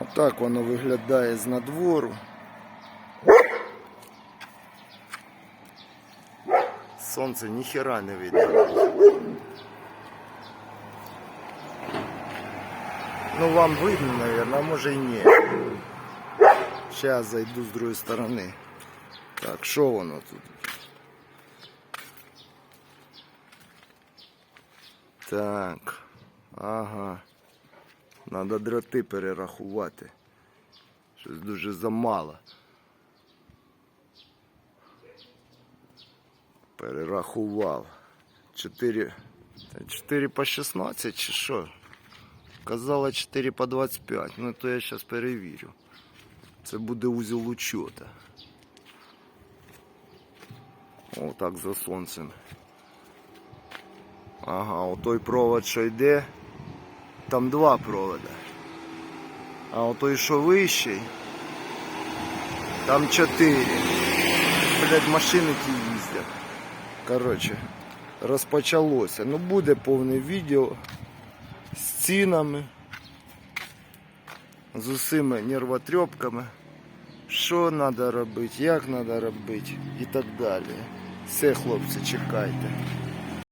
Отак воно виглядає з надвору. Сонце ніхера не видно. Ну вам видно, наверное, а може і ні. Зараз зайду з другої сторони. Так, що воно тут? Так. Ага. Надо дроти перерахувати. Щось дуже замало. Перерахував. 4, 4 по 16 чи що? Казала 4 по 25. Ну то я зараз перевірю. Це буде узіл учета. О, так за сонцем. Ага, отой провод, що йде, там два провода. А отой, що вищий, там чотири. Блять, машини ті їздять. Коротше, розпочалося. Ну буде повне відео з цінами, з усіма нервотрепками, що треба робити, як треба робити і так далі. Все, хлопці, чекайте.